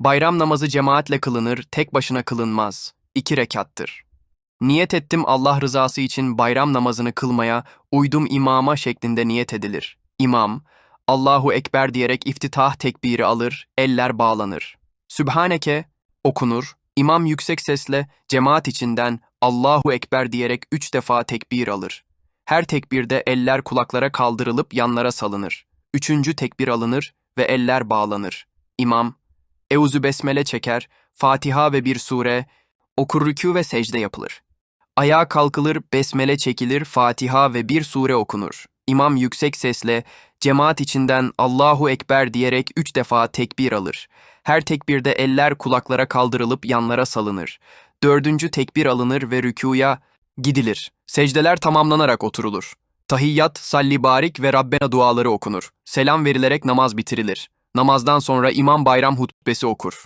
Bayram namazı cemaatle kılınır, tek başına kılınmaz. İki rekattır. Niyet ettim Allah rızası için bayram namazını kılmaya, uydum imama şeklinde niyet edilir. İmam, Allahu Ekber diyerek iftitah tekbiri alır, eller bağlanır. Sübhaneke okunur, imam yüksek sesle cemaat içinden Allahu Ekber diyerek üç defa tekbir alır. Her tekbirde eller kulaklara kaldırılıp yanlara salınır. Üçüncü tekbir alınır ve eller bağlanır. İmam, Euzü Besmele çeker, Fatiha ve bir sure, okur rükû ve secde yapılır. Ayağa kalkılır, besmele çekilir, Fatiha ve bir sure okunur. İmam yüksek sesle, cemaat içinden Allahu Ekber diyerek üç defa tekbir alır. Her tekbirde eller kulaklara kaldırılıp yanlara salınır. Dördüncü tekbir alınır ve rükuya gidilir. Secdeler tamamlanarak oturulur. Tahiyyat, salli barik ve Rabbena duaları okunur. Selam verilerek namaz bitirilir. Namazdan sonra imam bayram hutbesi okur.